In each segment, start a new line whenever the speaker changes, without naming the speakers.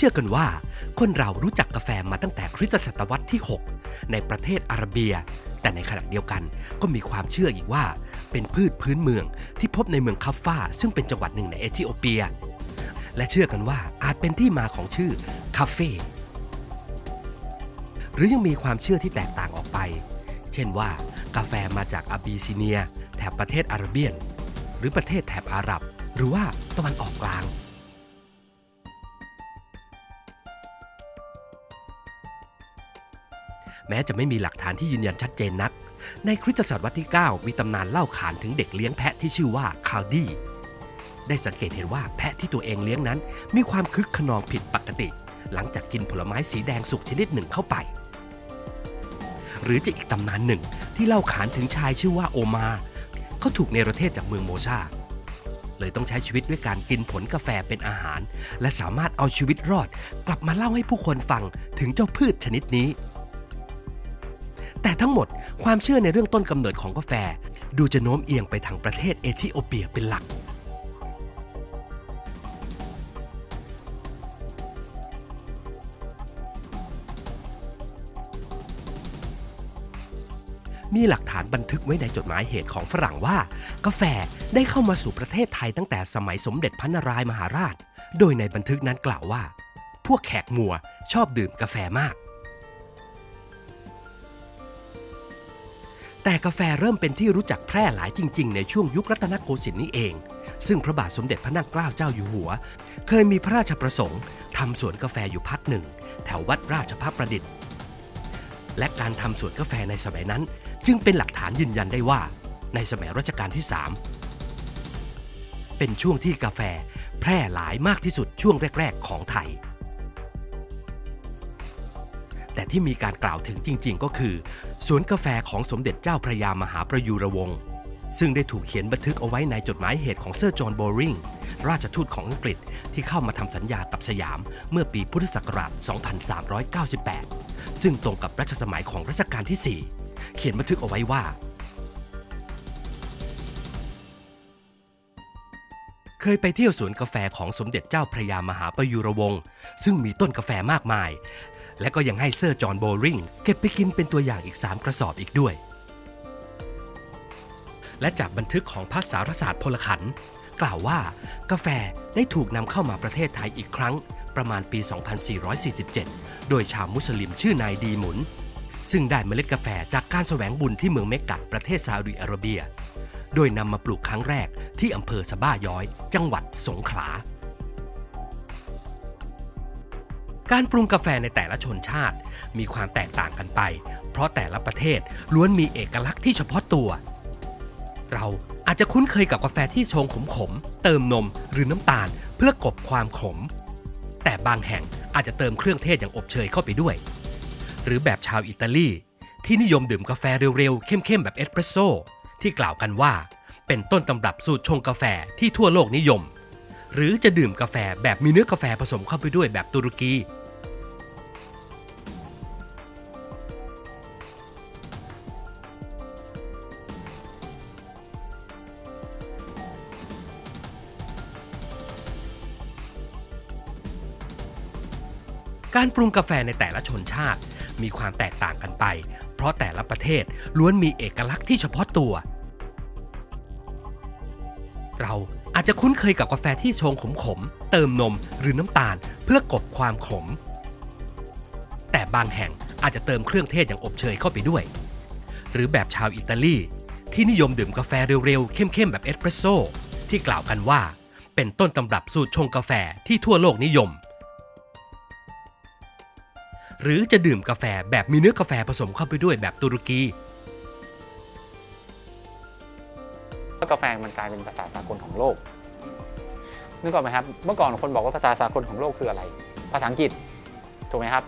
เชื่อกันว่า คนเรารู้จักกาแฟมาตั้งแต่คริสตศตวรรษที่ 6 ในประเทศอาระเบีย แต่ในขณะเดียวกันก็มีความเชื่ออีกว่า เป็นพืชพื้นเมืองที่พบในเมืองคัฟฟาซึ่งเป็นจังหวัดหนึ่งในเอธิโอเปีย และเชื่อกันว่าอาจเป็นที่มาของชื่อคาเฟ่หรือยังมีความเชื่อที่แตกต่างออกไป เช่นว่า กาแฟมาจากอาบีซิเนีย แถบประเทศอาระเบียน หรือประเทศแถบอาหรับ หรือว่าตะวันออกกลาง แม้จะไม่มีหลักฐานที่ยืนยันชัดเจนนัก ในคริสตศตวรรษที่ 9 มีตำนานเล่าขานถึงเด็กเลี้ยงแพะที่ชื่อว่าคาลดี้ได้สังเกตเห็นว่าแพะที่ตัวเองเลี้ยงนั้น มีความคึกขนองผิดปกติ หลังจากกินผลไม้สีแดงสุกชนิดหนึ่งเข้าไป หรือจะอีกตำนานหนึ่งที่เล่าขานถึงชายชื่อว่าโอมา เขาถูกเนรเทศจากเมืองโมซาเลยต้องใช้ชีวิตด้วยการกินผลกาแฟเป็นอาหาร และสามารถเอาชีวิตรอด กลับมาเล่าให้ผู้คนฟังถึงเจ้าพืชชนิดนี้ แต่ทั้งหมดความเชื่อในเรื่องต้นกำเนิดของกาแฟ ดูจะโน้มเอียงไปทางประเทศเอธิโอเปียเป็นหลักมีหลักฐานบันทึกไว้ในจดหมายเหตุของฝรั่งว่า กาแฟได้เข้ามาสู่ประเทศไทยตั้งแต่สมัยสมเด็จพระนารายมหาราช โดยในบันทึกนั้นกล่าวว่า พวกแขกมัวชอบดื่มกาแฟมาก แต่กาแฟเริ่มเป็นที่รู้จักแพร่หลายจริง ๆ ในช่วงยุครัตนโกสินทร์นี้เอง ซึ่งพระบาทสมเด็จพระนั่งเกล้าเจ้าอยู่หัว เคยมีพระราชประสงค์ทำสวนกาแฟอยู่พักหนึ่ง แถววัดราชพักประดิษฐ์ และการทำสวนกาแฟในสมัยนั้น จึงเป็นหลักฐานยืนยันได้ว่า ในสมัยรัชกาลที่ 3 เป็นช่วงที่กาแฟแพร่หลายมากที่สุดช่วงแรก ๆ ของไทยแต่ที่มีการกล่าวถึงจริง ๆ ก็คือ สวนกาแฟของสมเด็จเจ้าพระยามหาประยุรวงศ์ซึ่งได้ถูกเขียนบันทึกเอาไว้ในจดหมายเหตุของเซอร์จอห์นโบริงราชทูตของอังกฤษที่เข้ามาทำสัญญากับสยามเมื่อปีพุทธศักราช 2398 ซึ่งตรงกับรัชสมัยของรัชกาลที่ 4 เขียนบันทึกเอาไว้ว่า เคยไปเที่ยวสวนกาแฟของสมเด็จเจ้าพระยามหาประยุรวงศ์ซึ่งมีต้นกาแฟมากมาย และก็ยังให้เซอร์จอห์นโบริงเก็บไปกินเป็นตัวอย่างอีก 3 กระสอบอีกด้วย และจากบันทึกของพระสาศาสตร์พลขัน กล่าวว่ากาแฟได้ถูกนำเข้ามาประเทศไทยอีกครั้ง ประมาณปี 2447 โดยชาวมุสลิมชื่อนายดีหมุน ซึ่งได้เมล็ดกาแฟจากการแสวงบุญที่เมืองเมกกะประเทศซาอุดิอาระเบีย โดยนำมาปลูกครั้งแรกที่อำเภอสะบ้าย้อย จังหวัดสงขลา การปรุงกาแฟในแต่ละชนชาติ มีความแตกต่างกันไป เพราะแต่ละประเทศล้วนมีเอกลักษณ์ที่เฉพาะตัว เราอาจจะคุ้นเคยกับกาแฟที่ชงขมๆ เติมนมหรือน้ำตาลเพื่อกลบความขม แต่บางแห่งอาจจะเติมเครื่องเทศอย่างอบเชยเข้าไปด้วย หรือแบบชาวอิตาลีที่นิยมดื่มกาแฟเร็วๆ เข้มๆ แบบเอสเปรสโซ่ที่กล่าวกันว่า เป็นต้นตำรับสูตรชงกาแฟที่ทั่วโลกนิยม หรือจะดื่มกาแฟแบบมีเนื้อกาแฟผสมเข้าไปด้วยแบบตุรกี การปรุงกาแฟในแต่ละชนชาติ มีความแตกต่างกันไป เพราะแต่ละประเทศล้วนมีเอกลักษณ์ที่เฉพาะตัว เราอาจจะคุ้นเคยกับกาแฟที่ชงขมๆ เติมนมหรือน้ำตาลเพื่อกบความขม แต่บางแห่งอาจจะเติมเครื่องเทศอย่างอบเชยเข้าไปด้วย หรือแบบชาวอิตาลี ที่นิยมดื่มกาแฟเร็วๆ เข้มๆ แบบเอสเปรสโซ่ที่กล่าวกันว่า เป็นต้นตำรับสูตรชงกาแฟที่ทั่วโลกนิยม หรือจะดื่มกาแฟแบบมีเนื้อกาแฟผสมเข้าไปด้วยแบบตุรกี
กาแฟมันกลายเป็นภาษาสากลของโลกนึกออกไหมครับ เมื่อก่อนคนบอกว่าภาษาสากลของโลกคืออะไร ภาษาอังกฤษ ถูกไหมครับ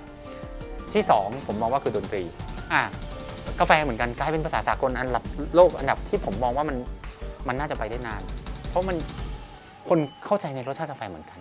ที่ 2 ผมมองว่าคือดนตรีอะกาแฟเหมือนกันกลายเป็นภาษาสากลอันดับโลกอันดับที่ผมมองว่ามันมันน่าจะไปได้นาน เพราะมันคนเข้าใจในรสชาติกาแฟเหมือนกัน